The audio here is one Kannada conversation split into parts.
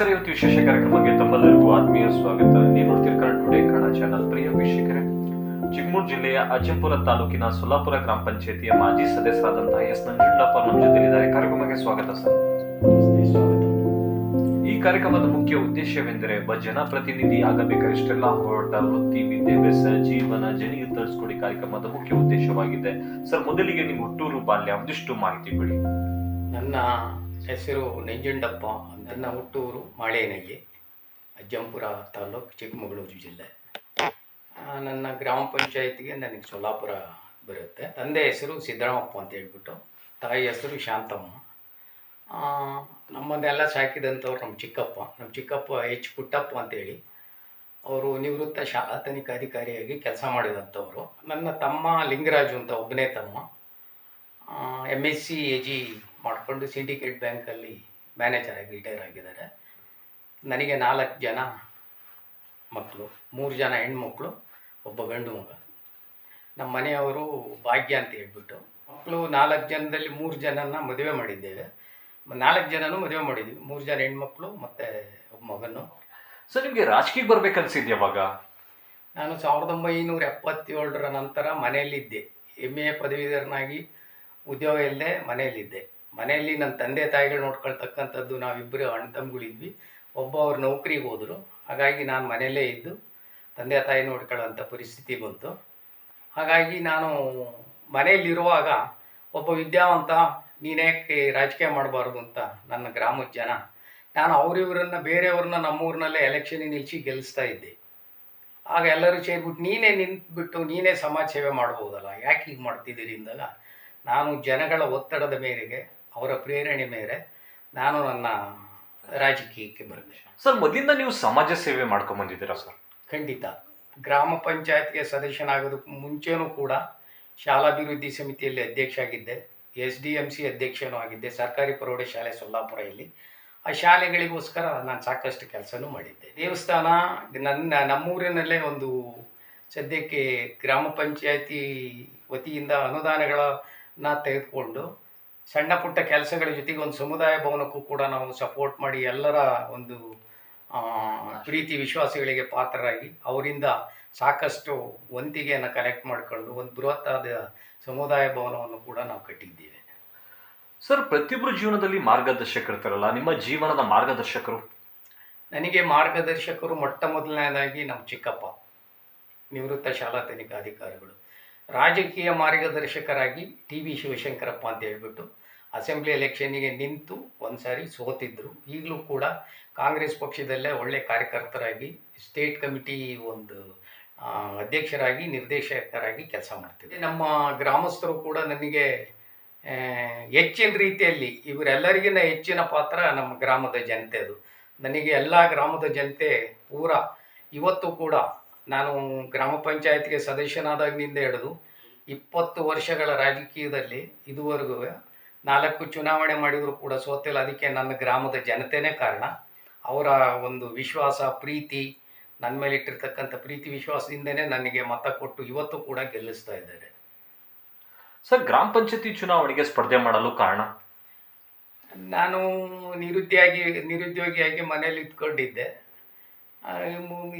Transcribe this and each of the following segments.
ನಮಸ್ಕಾರ ಇವತ್ತು ವಿಶೇಷ ಕಾರ್ಯಕ್ರಮಕ್ಕೆ ತಮ್ಮೆಲ್ಲರಿಗೂ ಆತ್ಮೀಯ ಸ್ವಾಗತ. ನೀವು ನೋಡ್ತೀರಿ ಟುಡೇ ಕನ್ನಡ ಚಾನಲ್ ಪ್ರಿಯ ವೀಕ್ಷಕರೇ ಚಿಕ್ಕಮೂರು ಜಿಲ್ಲೆಯ ಅಜ್ಜಂಪುರ ತಾಲೂಕಿನ ಸೊಲ್ಲಾಪುರ ಗ್ರಾಮ ಪಂಚಾಯತಿಯ ಮಾಜಿ ಸದಸ್ಯರಾದಂತಹ ಎಸ್. ನಂಜುಂಡಪ್ಪ ನಮ್ಮ ಜೊತೆಲಿದ್ದಾರೆ. ಕಾರ್ಯಕ್ರಮಕ್ಕೆ ಸ್ವಾಗತ ಸರ್. ಈ ಕಾರ್ಯಕ್ರಮದ ಮುಖ್ಯ ಉದ್ದೇಶವೆಂದರೆ ಒಬ್ಬ ಜನಪ್ರತಿನಿಧಿ ಆಗಬೇಕಾದಷ್ಟೆಲ್ಲ ಹೋರಾಟ ವೃತ್ತಿ ವಿದ್ಯಾಭ್ಯಾಸ ಜೀವನ ಜನಿಗೆ ತರಿಸ್ಕೊಡಿ ಕಾರ್ಯಕ್ರಮದ ಮುಖ್ಯ ಉದ್ದೇಶವಾಗಿದೆ. ಸರ್ ಮೊದಲಿಗೆ ನಿಮ್ಮ ಹುಟ್ಟೂರು ಬಾಲ್ಯ ಒಂದಿಷ್ಟು ಮಾಹಿತಿ ಬಿಡಿ ನನ್ನ ಹೆಸರು ನಂಜುಂಡಪ್ಪ. ನನ್ನ ಹುಟ್ಟೂರು ಮಾಳೇನಹಳ್ಳಿ, ಅಜ್ಜಂಪುರ ತಾಲೂಕು ಚಿಕ್ಕಮಗಳೂರು ಜಿಲ್ಲೆ. ನನ್ನ ಗ್ರಾಮ ಪಂಚಾಯತಿಗೆ ನನಗೆ ಸೊಲ್ಲಾಪುರ ಬರುತ್ತೆ. ತಂದೆ ಹೆಸರು ಸಿದ್ದರಾಮಪ್ಪ ಅಂತ ಹೇಳ್ಬಿಟ್ಟು, ತಾಯಿ ಹೆಸರು ಶಾಂತಮ್ಮ. ನಮ್ಮನ್ನೆಲ್ಲ ಸಾಕಿದಂಥವ್ರು ನಮ್ಮ ಚಿಕ್ಕಪ್ಪ. ನಮ್ಮ ಚಿಕ್ಕಪ್ಪ ಎಚ್ ಪುಟ್ಟಪ್ಪ ಅಂತೇಳಿ. ಅವರು ನಿವೃತ್ತ ಶಾಲಾ ತನಿಖಾಧಿಕಾರಿಯಾಗಿ ಕೆಲಸ ಮಾಡಿದಂಥವ್ರು. ನನ್ನ ತಮ್ಮ ಲಿಂಗರಾಜು ಅಂತ ಒಬ್ಬನೇ ತಮ್ಮ. M S C A G ಮಾಡಿಕೊಂಡು ಸಿಂಡಿಕೇಟ್ ಬ್ಯಾಂಕಲ್ಲಿ ಮ್ಯಾನೇಜರಾಗಿ ರಿಟೈರ್ ಆಗಿದ್ದಾರೆ. ನನಗೆ ನಾಲ್ಕು ಜನ ಮಕ್ಕಳು ಮೂರು ಜನ ಹೆಣ್ಮಕ್ಳು ಒಬ್ಬ ಗಂಡು ಮಗ. ನಮ್ಮ ಮನೆಯವರು ಭಾಗ್ಯ ಅಂತ ಹೇಳ್ಬಿಟ್ಟು ಮಕ್ಕಳು ನಾಲ್ಕು ಜನದಲ್ಲಿ ಮೂರು ಜನನ ಮದುವೆ ಮಾಡಿದ್ದೇವೆ. ನಾಲ್ಕು ಜನನೂ ಮದುವೆ ಮಾಡಿದ್ವಿ. ಮೂರು ಜನ ಹೆಣ್ಮಕ್ಳು ಮತ್ತು ಒಬ್ಬ ಮಗನು. ಸೊ ನಿಮಗೆ ರಾಜಕೀಯಕ್ಕೆ ಬರ್ಬೇಕನ್ಸಿದ್ಯ ಅವಾಗ ನಾನು ಸಾವಿರದ ಒಂಬೈನೂರ ಎಪ್ಪತ್ತೇಳರ ನಂತರ ಮನೆಯಲ್ಲಿದ್ದೆ. ಎಂ ಎ ಪದವೀಧರನಾಗಿ ಉದ್ಯೋಗ ಇಲ್ಲದೆ ಮನೆಯಲ್ಲಿದ್ದೆ. ಮನೆಯಲ್ಲಿ ನನ್ನ ತಂದೆ ತಾಯಿಗಳು ನೋಡ್ಕೊಳ್ತಕ್ಕಂಥದ್ದು ನಾವಿಬ್ಬರು ಅಣ್ಣ ತಮ್ಮಗಳಿದ್ವಿ ಒಬ್ಬ ಅವ್ರ ನೌಕರಿಗೆ ಹೋದರು. ಹಾಗಾಗಿ ನಾನು ಮನೆಯಲ್ಲೇ ಇದ್ದು ತಂದೆ ತಾಯಿ ನೋಡ್ಕೊಳ್ಳೋಂಥ ಪರಿಸ್ಥಿತಿ ಬಂತು. ಹಾಗಾಗಿ ನಾನು ಮನೆಯಲ್ಲಿರುವಾಗ ಒಬ್ಬ ವಿದ್ಯಾವಂತ ನೀನೇಕೆ ರಾಜಕೀಯ ಮಾಡಬಾರ್ದು ಅಂತ ನನ್ನ ಗ್ರಾಮದ ಜನ ನಾನು ಅವರಿವ್ರನ್ನ, ಬೇರೆಯವ್ರನ್ನ ನಮ್ಮೂರಿನಲ್ಲೇ ಎಲೆಕ್ಷನ್ ನಿಲ್ಲಿಸಿ ಗೆಲ್ಲಿಸ್ತಾ ಇದ್ದೆ. ಆಗ ಎಲ್ಲರೂ ಸೇರಿಬಿಟ್ಟು ನೀನೇ ನಿಂತ್ಬಿಟ್ಟು ನೀನೇ ಸಮಾಜ ಸೇವೆ ಮಾಡ್ಬೋದಲ್ಲ? ಯಾಕೆ ಹೀಗೆ ಮಾಡ್ತಿದ್ದೀರಿ ಅಂದಾಗ, ನಾನು ಜನಗಳ ಒತ್ತಡದ ಮೇರೆಗೆ ಅವರ ಪ್ರೇರಣೆ ಮೇಲೆ ನಾನು ನನ್ನ ರಾಜಕೀಯಕ್ಕೆ ಬರುತ್ತೆ ಸರ್ ಮೊದಲಿಂದ ನೀವು ಸಮಾಜ ಸೇವೆ ಮಾಡ್ಕೊಂಡ್ ಬಂದಿದ್ದೀರಾ ಸರ್? ಖಂಡಿತ. ಗ್ರಾಮ ಪಂಚಾಯತ್ಗೆ ಸದಸ್ಯನಾಗೋದಕ್ಕೆ ಮುಂಚೆನೂ ಕೂಡ ಶಾಲಾಭಿವೃದ್ಧಿ ಸಮಿತಿಯಲ್ಲಿ ಅಧ್ಯಕ್ಷ ಆಗಿದ್ದೆ ಎಸ್ ಡಿ ಎಂ ಸಿ ಅಧ್ಯಕ್ಷನೂ ಆಗಿದ್ದೆ ಸರ್ಕಾರಿ ಪ್ರೌಢಶಾಲೆ ಸೊಲ್ಲಾಪುರ ಇಲ್ಲಿ ಆ ಶಾಲೆಗಳಿಗೋಸ್ಕರ ನಾನು ಸಾಕಷ್ಟು ಕೆಲಸನೂ ಮಾಡಿದ್ದೆ. ದೇವಸ್ಥಾನ ನನ್ನ ನಮ್ಮೂರಿನಲ್ಲೇ ಒಂದು ಸದ್ಯಕ್ಕೆ ಗ್ರಾಮ ಪಂಚಾಯತಿ ವತಿಯಿಂದ ಅನುದಾನಗಳನ್ನ ತೆಗೆದುಕೊಂಡು ಸಣ್ಣ ಪುಟ್ಟ ಕೆಲಸಗಳ ಜೊತೆಗೆ ಒಂದು ಸಮುದಾಯ ಭವನಕ್ಕೂ ಕೂಡ ನಾವು ಸಪೋರ್ಟ್ ಮಾಡಿ ಎಲ್ಲರ ಒಂದು ಪ್ರೀತಿ ವಿಶ್ವಾಸಗಳಿಗೆ ಪಾತ್ರರಾಗಿ ಅವರಿಂದ ಸಾಕಷ್ಟು ವಂತಿಗೆಯನ್ನು ಕಲೆಕ್ಟ್ ಮಾಡಿಕೊಂಡು ಒಂದು ಬೃಹತ್ತಾದ ಸಮುದಾಯ ಭವನವನ್ನು ಕೂಡ ನಾವು ಕಟ್ಟಿದ್ದೇವೆ. ಸರ್ ಪ್ರತಿಯೊಬ್ಬರು ಜೀವನದಲ್ಲಿ ಮಾರ್ಗದರ್ಶಕರಿರ್ತಾರಲ್ಲ ನಿಮ್ಮ ಜೀವನದ ಮಾರ್ಗದರ್ಶಕರು? ನನಗೆ ಮಾರ್ಗದರ್ಶಕರು ಮೊಟ್ಟ ಮೊದಲನೇದಾಗಿ ನಮ್ಮ ಚಿಕ್ಕಪ್ಪ ನಿವೃತ್ತ ಶಾಲಾ ತನಿಖಾಧಿಕಾರಿಗಳು ರಾಜಕೀಯ ಮಾರ್ಗದರ್ಶಕರಾಗಿ ಟಿ ವಿ ಶಿವಶಂಕರಪ್ಪ ಅಂತ ಹೇಳ್ಬಿಟ್ಟು ಅಸೆಂಬ್ಲಿ ಎಲೆಕ್ಷನ್ನಿಗೆ ನಿಂತು ಒಂದು ಸಾರಿ ಸೋತಿದ್ದರು ಈಗಲೂ ಕೂಡ ಕಾಂಗ್ರೆಸ್ ಪಕ್ಷದಲ್ಲೇ ಒಳ್ಳೆ ಕಾರ್ಯಕರ್ತರಾಗಿ, ಸ್ಟೇಟ್ ಕಮಿಟಿ ಒಂದು ಅಧ್ಯಕ್ಷರಾಗಿ, ನಿರ್ದೇಶಕರಾಗಿ ಕೆಲಸ ಮಾಡ್ತಿದ್ದೆ ನಮ್ಮ ಗ್ರಾಮಸ್ಥರು ಕೂಡ ನನಗೆ ಹೆಚ್ಚಿನ ರೀತಿಯಲ್ಲಿ ಇವರೆಲ್ಲರಿಗಿನ ಹೆಚ್ಚಿನ ಪಾತ್ರ ನಮ್ಮ ಗ್ರಾಮದ ಜನತೆದು ನನಗೆ ಎಲ್ಲ ಗ್ರಾಮದ ಜನತೆ ಪೂರ, ಇವತ್ತು ಕೂಡ ನಾನು ಗ್ರಾಮ ಪಂಚಾಯತ್ಗೆ ಸದಸ್ಯನಾದಾಗಿನಿಂದ ಹಿಡಿದು ಇಪ್ಪತ್ತು ವರ್ಷಗಳ ರಾಜಕೀಯದಲ್ಲಿ ಇದುವರೆಗೂ ನಾಲ್ಕು ಚುನಾವಣೆ ಮಾಡಿದರೂ ಕೂಡ ಸೋತಿಲ್ಲ ಅದಕ್ಕೆ ನನ್ನ ಗ್ರಾಮದ ಜನತೆನೇ ಕಾರಣ. ಅವರ ಒಂದು ವಿಶ್ವಾಸ ಪ್ರೀತಿ ನನ್ನ ಮೇಲೆ ಇಟ್ಟಿರ್ತಕ್ಕಂಥ ಪ್ರೀತಿ ವಿಶ್ವಾಸದಿಂದನೇ ನನಗೆ ಮತ ಕೊಟ್ಟು ಇವತ್ತು ಕೂಡ ಗೆಲ್ಲಿಸ್ತಾ ಇದ್ದಾರೆ. ಸರ್ ಗ್ರಾಮ ಪಂಚಾಯತಿ ಚುನಾವಣೆಗೆ ಸ್ಪರ್ಧೆ ಮಾಡಲು ಕಾರಣ? ನಾನು ನಿರುದ್ಯೋಗಿ ನಿರುದ್ಯೋಗಿಯಾಗಿ ಮನೇಲಿ ಇದ್ಕೊಂಡಿದ್ದೆ.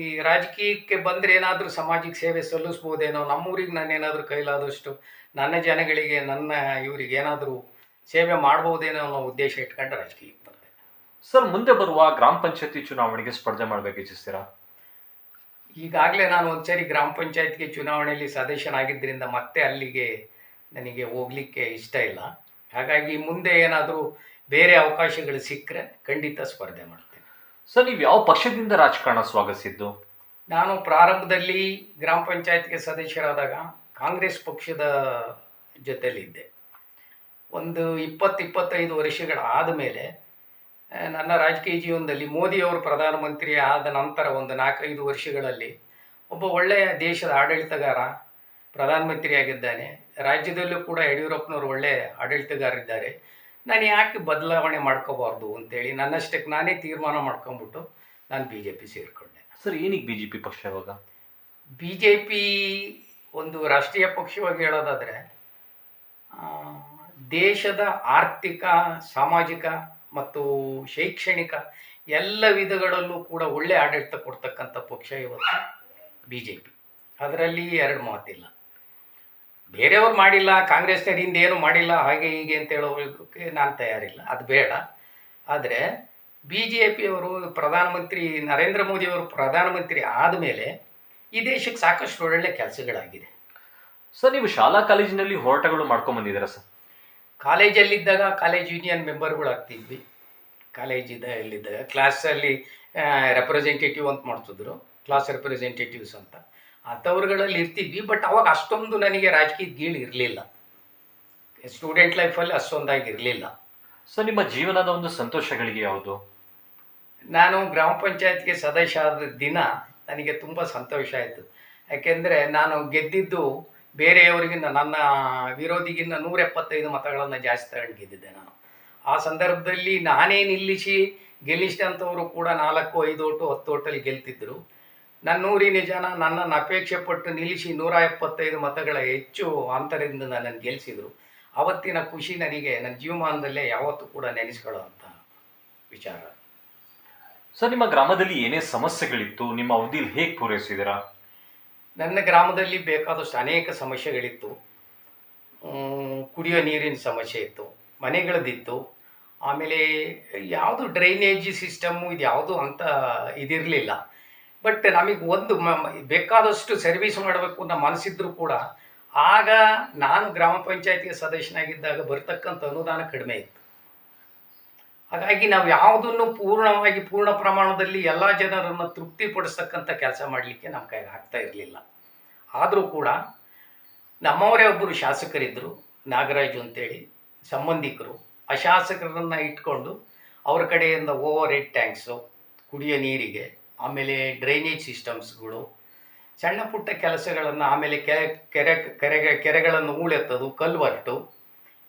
ಈ ರಾಜಕೀಯಕ್ಕೆ ಬಂದರೆ ಏನಾದರೂ ಸಮಾಜಕ್ಕೆ ಸೇವೆ ಸಲ್ಲಿಸ್ಬೋದೇನೋ ನಮ್ಮೂರಿಗೆ ನಾನು ಏನಾದರೂ ಕೈಲಾದಷ್ಟು ನನ್ನ ಜನಗಳಿಗೆ ನನ್ನ ಇವರಿಗೆ ಏನಾದರೂ ಸೇವೆ ಮಾಡ್ಬೋದೇನೋ ಅನ್ನೋ ಉದ್ದೇಶ ಇಟ್ಕೊಂಡು ರಾಜಕೀಯಕ್ಕೆ ಬಂದೆ ಸರ್ ಮುಂದೆ ಬರುವ ಗ್ರಾಮ ಪಂಚಾಯತಿ ಚುನಾವಣೆಗೆ ಸ್ಪರ್ಧೆ ಮಾಡಬೇಕು ಇಚ್ಛಿಸ್ತೀರಾ? ಈಗಾಗಲೇ ನಾನು ಒಂದ್ಸರಿ ಗ್ರಾಮ ಪಂಚಾಯತ್ಗೆ ಚುನಾವಣೆಯಲ್ಲಿ ಸದಸ್ಯನಾಗಿದ್ದರಿಂದ ಮತ್ತೆ ಅಲ್ಲಿಗೆ ನನಗೆ ಹೋಗಲಿಕ್ಕೆ ಇಷ್ಟ ಇಲ್ಲ. ಹಾಗಾಗಿ ಮುಂದೆ ಏನಾದರೂ ಬೇರೆ ಅವಕಾಶಗಳು ಸಿಕ್ಕರೆ ಖಂಡಿತ ಸ್ಪರ್ಧೆ ಮಾಡ್ತೇನೆ. ಸರ್ ನೀವು ಯಾವ ಪಕ್ಷದಿಂದ ರಾಜಕಾರಣ ಸ್ವಾಗತಿಸಿದ್ದು? ನಾನು ಪ್ರಾರಂಭದಲ್ಲಿ ಗ್ರಾಮ ಪಂಚಾಯತ್ಗೆ ಸದಸ್ಯರಾದಾಗ ಕಾಂಗ್ರೆಸ್ ಪಕ್ಷದ ಜೊತೆಲಿದ್ದೆ ಒಂದು ಇಪ್ಪತ್ತು ಇಪ್ಪತ್ತೈದು ವರ್ಷಗಳ ಆದಮೇಲೆ ಆ, ನನ್ನ ರಾಜಕೀಯ ಜೀವನದಲ್ಲಿ ಮೋದಿಯವರು ಪ್ರಧಾನಮಂತ್ರಿ ಆದ ನಂತರ ಒಂದು ನಾಲ್ಕೈದು ವರ್ಷಗಳಲ್ಲಿ ಒಬ್ಬ ಒಳ್ಳೆಯ ದೇಶದ ಆಡಳಿತಗಾರ ಪ್ರಧಾನಮಂತ್ರಿಯಾಗಿದ್ದಾನೆ. ರಾಜ್ಯದಲ್ಲೂ ಕೂಡ ಯಡಿಯೂರಪ್ಪನವರು ಒಳ್ಳೆಯ ಆಡಳಿತಗಾರರಿದ್ದಾರೆ. ನಾನು ಯಾಕೆ ಬದಲಾವಣೆ ಮಾಡ್ಕೋಬಾರ್ದು ಅಂತೇಳಿ ನನ್ನಷ್ಟಕ್ಕೆ ನಾನೇ ತೀರ್ಮಾನ ಮಾಡ್ಕೊಂಬಿಟ್ಟು ನಾನು ಬಿ ಜೆ ಪಿ ಸೇರಿಕೊಂಡೆ. ಸರ್ ಜೆ ಪಿ ಪಕ್ಷ ಇವಾಗ? ಬಿ ಜೆ ಪಿ ಒಂದು ರಾಷ್ಟ್ರೀಯ ಪಕ್ಷವಾಗಿ ಹೇಳೋದಾದರೆ ದೇಶದ ಆರ್ಥಿಕ, ಸಾಮಾಜಿಕ ಮತ್ತು ಶೈಕ್ಷಣಿಕ ಎಲ್ಲ ವಿಧಗಳಲ್ಲೂ ಕೂಡ ಒಳ್ಳೆ ಆಡಳಿತ ಕೊಡ್ತಕ್ಕಂಥ ಪಕ್ಷ ಇವತ್ತು ಬಿ ಜೆ ಪಿ ಅದರಲ್ಲಿ ಎರಡು ಮಾತಿಲ್ಲ. ಬೇರೆಯವ್ರು ಮಾಡಿಲ್ಲ ಕಾಂಗ್ರೆಸ್ನರಿಂದ ಏನು ಮಾಡಿಲ್ಲ, ಹಾಗೆ ಹೀಗೆ ಅಂತ ಹೇಳೋದಕ್ಕೆ ನಾನು ತಯಾರಿಲ್ಲ. ಅದು ಬೇಡ. ಆದರೆ ಬಿ ಜೆ ಪಿಯವರು ಪ್ರಧಾನಮಂತ್ರಿ ನರೇಂದ್ರ ಮೋದಿಯವರು, ಪ್ರಧಾನಮಂತ್ರಿ ಆದಮೇಲೆ ಈ ದೇಶಕ್ಕೆ ಸಾಕಷ್ಟು ಒಳ್ಳೆ ಕೆಲಸಗಳಾಗಿದೆ. ಸರ್, ನೀವು ಶಾಲಾ ಕಾಲೇಜಿನಲ್ಲಿ ಹೋರಾಟಗಳು ಮಾಡ್ಕೊಂಡ್ಬಂದಿದ್ದೀರಾ ಸರ್? ಕಾಲೇಜಲ್ಲಿದ್ದಾಗ ಕಾಲೇಜ್ ಯೂನಿಯನ್ ಮೆಂಬರ್ಗಳು ಆಗ್ತಿದ್ವಿ. ಕಾಲೇಜಿದ್ದಲ್ಲಿದ್ದಾಗ ಕ್ಲಾಸಲ್ಲಿ ರೆಪ್ರೆಸೆಂಟೇಟಿವ್ ಅಂತ ಮಾಡ್ತಿದ್ರು. ಕ್ಲಾಸ್ ರೆಪ್ರೆಸೆಂಟೇಟಿವ್ಸ್ ಅಂತ. ಅಂಥವ್ರುಗಳಲ್ಲಿ ಇರ್ತಿದ್ವಿ ಬಟ್ ಅವಾಗ ಅಷ್ಟೊಂದು ನನಗೆ ರಾಜಕೀಯ ಗೀಳು ಇರಲಿಲ್ಲ. ಸ್ಟೂಡೆಂಟ್ ಲೈಫಲ್ಲಿ ಅಷ್ಟೊಂದಾಗಿ ಇರಲಿಲ್ಲ. ಸೊ ನಿಮ್ಮ ಜೀವನದ ಒಂದು ಸಂತೋಷಗಳಿಗೆ ಯಾವುದು? ನಾನು ಗ್ರಾಮ ಪಂಚಾಯತ್ಗೆ ಸದಸ್ಯ ಆದ ದಿನ ನನಗೆ ತುಂಬ ಸಂತೋಷ ಆಯಿತು. ಯಾಕೆಂದರೆ ನಾನು ಗೆದ್ದಿದ್ದು ಬೇರೆಯವರಿಗಿಂತ ನನ್ನ ವಿರೋಧಿಗಿಂತ ನೂರ ಎಪ್ಪತ್ತೈದು ಮತಗಳನ್ನು ಜಾಸ್ತಿ ತಗೊಂಡು ಗೆದ್ದಿದ್ದೆ ನಾನು. ಆ ಸಂದರ್ಭದಲ್ಲಿ ನಾನೇ ನಿಲ್ಲಿಸಿ ಗೆಲ್ಲಿಸಿದಂಥವರು ಕೂಡ ನಾಲ್ಕು, ಐದು ಓಟು ಹತ್ತು ಓಟಲ್ಲಿ ಗೆಲ್ತಿದ್ದರು ನನ್ನೂರಿನ ಜನ ನನ್ನನ್ನು ಅಪೇಕ್ಷೆ ಪಟ್ಟು ನಿಲ್ಲಿಸಿ ನೂರ ಎಪ್ಪತ್ತೈದು ಮತಗಳ ಹೆಚ್ಚು ಅಂತರದಿಂದ ನನ್ನನ್ನು ಗೆಲ್ಲಿಸಿದರು ಅವತ್ತಿನ ಖುಷಿ ನನಗೆ, ನನ್ನ ಜೀವಮಾನದಲ್ಲೇ ಯಾವತ್ತೂ ಕೂಡ ನೆನೆಸ್ಕೊಳ್ಳೋವಂಥ ವಿಚಾರ. ಸರ್, ನಿಮ್ಮ ಗ್ರಾಮದಲ್ಲಿ ಏನೇ ಸಮಸ್ಯೆಗಳಿತ್ತು, ನಿಮ್ಮ ಅವಧಿಯಲ್ಲಿ ಹೇಗೆ ಪೂರೈಸಿದ್ದೀರಾ? ನನ್ನ ಗ್ರಾಮದಲ್ಲಿ ಬೇಕಾದಷ್ಟು ಅನೇಕ ಸಮಸ್ಯೆಗಳಿತ್ತು. ಕುಡಿಯೋ ನೀರಿನ ಸಮಸ್ಯೆ ಇತ್ತು, ಮನೆಗಳದ್ದಿತ್ತು. ಆಮೇಲೆ ಯಾವುದು ಡ್ರೈನೇಜ್ ಸಿಸ್ಟಮ್ಮು ಇದು ಯಾವುದು ಅಂತ ಇದಿರಲಿಲ್ಲ. ಬಟ್ ನಮಗೆ ಒಂದು ಬೇಕಾದಷ್ಟು ಸರ್ವಿಸ್ ಮಾಡಬೇಕು ಅನ್ನೋ ಮನಸ್ಸಿದ್ರು ಕೂಡ ಆಗ ನಾನು ಗ್ರಾಮ ಪಂಚಾಯತಿಗೆ ಸದಸ್ಯನಾಗಿದ್ದಾಗ ಬರ್ತಕ್ಕಂಥ ಅನುದಾನ ಕಡಿಮೆ ಇತ್ತು. ಹಾಗಾಗಿ ನಾವು ಯಾವುದನ್ನು ಪೂರ್ಣವಾಗಿ, ಪೂರ್ಣ ಪ್ರಮಾಣದಲ್ಲಿ ಎಲ್ಲ ಜನರನ್ನು ತೃಪ್ತಿಪಡಿಸ್ತಕ್ಕಂಥ ಕೆಲಸ ಮಾಡಲಿಕ್ಕೆ ನಮ್ಮ ಕೈಗೆ ಆಗ್ತಾ ಇರಲಿಲ್ಲ. ಆದರೂ ಕೂಡ ನಮ್ಮವರೇ ಒಬ್ಬರು ಶಾಸಕರಿದ್ದರು ನಾಗರಾಜು ಅಂತೇಳಿ, ಸಂಬಂಧಿಕರು. ಆ ಶಾಸಕರನ್ನು ಇಟ್ಕೊಂಡು ಅವ್ರ ಕಡೆಯಿಂದ ಓವರ್ ಹೆಡ್ ಟ್ಯಾಂಕ್ಸು ಕುಡಿಯೋ ನೀರಿಗೆ, ಆಮೇಲೆ ಡ್ರೈನೇಜ್ ಸಿಸ್ಟಮ್ಸ್ಗಳು ಸಣ್ಣ ಪುಟ್ಟ ಕೆಲಸಗಳನ್ನು ಆಮೇಲೆ ಕೆರೆ ಕೆರೆ, ಕೆರೆಗೆ, ಕೆರೆಗಳನ್ನು ಹೂಳೆತ್ತೋದು ಕಲ್ವರ್ಟು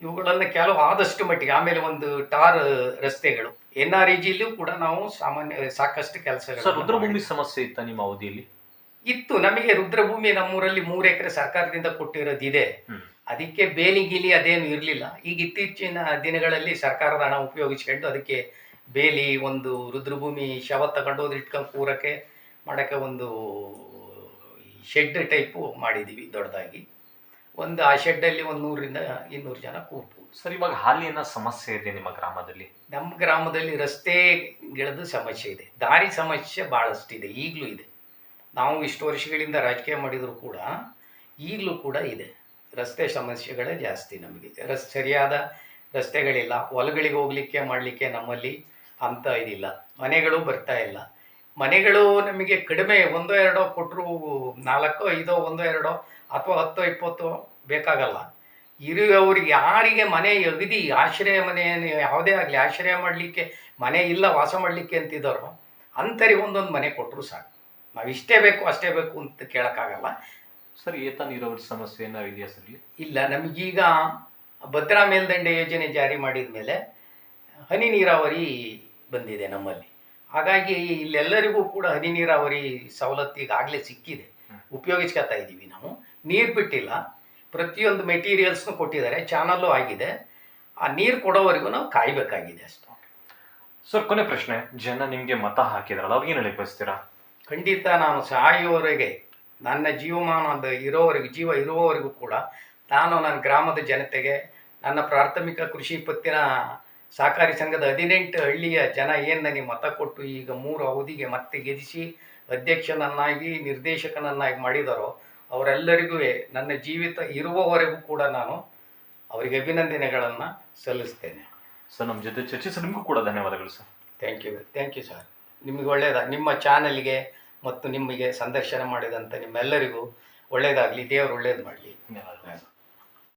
ಇವುಗಳನ್ನು ಕೆಲವು ಆದಷ್ಟು ಮಟ್ಟಿಗೆ ಆಮೇಲೆ ಒಂದು ಟಾರ್ ರಸ್ತೆಗಳು. ಎನ್ ಆರ್ ಇ ಜಿಲೂ ಕೂಡ ನಾವು ಸಾಮಾನ್ಯ ಸಾಕಷ್ಟು ಕೆಲಸ ರುದ್ರಭೂಮಿ ಸಮಸ್ಯೆ ಇತ್ತ ನಿಮ್ಮ ಅವಧಿಯಲ್ಲಿ? ಇತ್ತು. ನಮಗೆ ರುದ್ರಭೂಮಿ ನಮ್ಮೂರಲ್ಲಿ ಮೂರು ಎಕರೆ ಸರ್ಕಾರದಿಂದ ಕೊಟ್ಟಿರೋದಿದೆ. ಅದಕ್ಕೆ ಬೇಲಿ ಗಿಲಿ ಅದೇನು ಇರಲಿಲ್ಲ. ಈಗ ಇತ್ತೀಚಿನ ದಿನಗಳಲ್ಲಿ ಸರ್ಕಾರದ ಹಣ ಉಪಯೋಗಿಸ್ಕೊಂಡು ಅದಕ್ಕೆ ಬೇಲಿ ಒಂದು ರುದ್ರಭೂಮಿ ಶವ ತಗೊಂಡು ಹೋದ್ರೆ ಇಟ್ಕೊಂಡು ಕೂರಕ್ಕೆ ಮಾಡೋಕ್ಕೆ ಒಂದು ಶೆಡ್ ಟೈಪು ಮಾಡಿದ್ದೀವಿ ದೊಡ್ಡದಾಗಿ. ಒಂದು ಆ ಶೆಡ್ಡಲ್ಲಿ ಒಂದು ನೂರರಿಂದ ಇನ್ನೂರು ಜನ ಕೂರ್ಬೋದು. ಸರ್ ಇವಾಗ ಹಾಲಿನ ಸಮಸ್ಯೆ ಇದೆ ನಿಮ್ಮ ಗ್ರಾಮದಲ್ಲಿ? ನಮ್ಮ ಗ್ರಾಮದಲ್ಲಿ ರಸ್ತೆ ರಸ್ತೆಗಳದ್ದು ಸಮಸ್ಯೆ ಇದೆ. ದಾರಿ ಸಮಸ್ಯೆ ಭಾಳಷ್ಟಿದೆ ಈಗಲೂ ಇದೆ. ನಾವು ಇಷ್ಟು ವರ್ಷಗಳಿಂದ ರಾಜಕೀಯ ಮಾಡಿದರೂ ಕೂಡ ಈಗಲೂ ಕೂಡ ಇದೆ. ರಸ್ತೆ ಸಮಸ್ಯೆಗಳೇ ಜಾಸ್ತಿ ನಮಗೆ. ರಸ್ ಸರಿಯಾದ ರಸ್ತೆಗಳಿಲ್ಲ. ಹೊಲಗಳಿಗೆ ಹೋಗಲಿಕ್ಕೆ ಮಾಡಲಿಕ್ಕೆ ನಮ್ಮಲ್ಲಿ ಅಂತ ಇದಿಲ್ಲ. ಮನೆಗಳು ಬರ್ತಾ ಇಲ್ಲ. ಮನೆಗಳು ನಮಗೆ ಕಡಿಮೆ ಒಂದೋ ಎರಡೋ ಕೊಟ್ಟರು ನಾಲ್ಕೋ ಐದೋ ಒಂದೋ ಎರಡೋ ಅಥವಾ ಹತ್ತೋ ಇಪ್ಪತ್ತೋ ಬೇಕಾಗಲ್ಲ. ಇರುವವರಿಗೆ ಯಾರಿಗೆ ಮನೆ ಅಗದಿ ಆಶ್ರಯ ಮನೆಯನ್ನು ಯಾವುದೇ ಆಗಲಿ ಆಶ್ರಯ ಮಾಡಲಿಕ್ಕೆ ಮನೆ ಇಲ್ಲ ವಾಸ ಮಾಡಲಿಕ್ಕೆ ಅಂತಿದ್ದಾರೋ ಅಂಥರಿಗೆ ಒಂದೊಂದು ಮನೆ ಕೊಟ್ಟರು ಸಾಕು. ನಾವು ಇಷ್ಟೇ ಬೇಕು ಅಷ್ಟೇ ಬೇಕು ಅಂತ ಕೇಳೋಕ್ಕಾಗಲ್ಲ. ಸರ್ ಏತ ನೀರಾವರಿ ಸಮಸ್ಯೆ ನಾವು ಇದೆಯಾ ಸರ್ ಇಲ್ಲಿ? ಇಲ್ಲ ನಮಗೀಗ ಭದ್ರಾ ಮೇಲ್ದಂಡೆ ಯೋಜನೆ ಜಾರಿ ಮಾಡಿದ ಮೇಲೆ ಹನಿ ನೀರಾವರಿ ಬಂದಿದೆ ನಮ್ಮಲ್ಲಿ. ಹಾಗಾಗಿ ಇಲ್ಲೆಲ್ಲರಿಗೂ ಕೂಡ ಹನಿ ನೀರಾವರಿ ಸವಲತ್ತು ಈಗಾಗಲೇ ಸಿಕ್ಕಿದೆ ಉಪಯೋಗಿಸ್ಕೊತಾ ಇದ್ದೀವಿ ನಾವು. ನೀರು ಬಿಟ್ಟಿಲ್ಲ. ಪ್ರತಿಯೊಂದು ಮೆಟೀರಿಯಲ್ಸ್ನು ಕೊಟ್ಟಿದ್ದಾರೆ. ಚಾನಲ್ಲು ಆಗಿದೆ. ಆ ನೀರು ಕೊಡೋವರೆಗೂ ನಾವು ಕಾಯಬೇಕಾಗಿದೆ ಅಷ್ಟೇ. ಸರ್ ಕೊನೆ ಪ್ರಶ್ನೆ. ಜನ ನಿಮಗೆ ಮತ ಹಾಕಿದ್ರಲ್ಲ ಅವ್ರಿಗೆ ಏನು ಬಯಸ್ತೀರಾ? ಖಂಡಿತ ನಾನು ಸಾಯುವವರೆಗೆ ನನ್ನ ಜೀವಮಾನದ ಇರೋವರೆಗೂ ಜೀವ ಇರುವವರೆಗೂ ಕೂಡ ನಾನು ನನ್ನ ಗ್ರಾಮದ ಜನತೆಗೆ ನನ್ನ ಪ್ರಾಥಮಿಕ ಕೃಷಿ ಪತ್ತಿನ ಸಹಕಾರಿ ಸಂಘದ ಹದಿನೆಂಟು ಹಳ್ಳಿಯ ಜನ ಏನು ನನಗೆ ಮತ ಕೊಟ್ಟು ಈಗ ಮೂರು ಅವಧಿಗೆ ಮತ್ತೆ ಗೆದಿಸಿ ಅಧ್ಯಕ್ಷನನ್ನಾಗಿ ನಿರ್ದೇಶಕನನ್ನಾಗಿ ಮಾಡಿದಾರೋ ಅವರೆಲ್ಲರಿಗೂ ನನ್ನ ಜೀವಿತ ಇರುವವರೆಗೂ ಕೂಡ ನಾನು ಅವರಿಗೆ ಅಭಿನಂದನೆಗಳನ್ನು ಸಲ್ಲಿಸ್ತೇನೆ. ಸರ್ ನಮ್ಮ ಜೊತೆ ಚರ್ಚಿಸಿ ನಿಮಗೂ ಕೂಡ ಧನ್ಯವಾದಗಳು sir. Thank you thank you sir ನಿಮಗೆ ಒಳ್ಳೆಯದ ನಿಮ್ಮ ಚಾನಲ್ಗೆ ಮತ್ತು ನಿಮಗೆ ಸಂದರ್ಶನ ಮಾಡಿದಂಥ ನಿಮ್ಮೆಲ್ಲರಿಗೂ ಒಳ್ಳೆಯದಾಗಲಿ ದೇವರು ಒಳ್ಳೇದು ಮಾಡಲಿ. ಧನ್ಯವಾದಗಳು.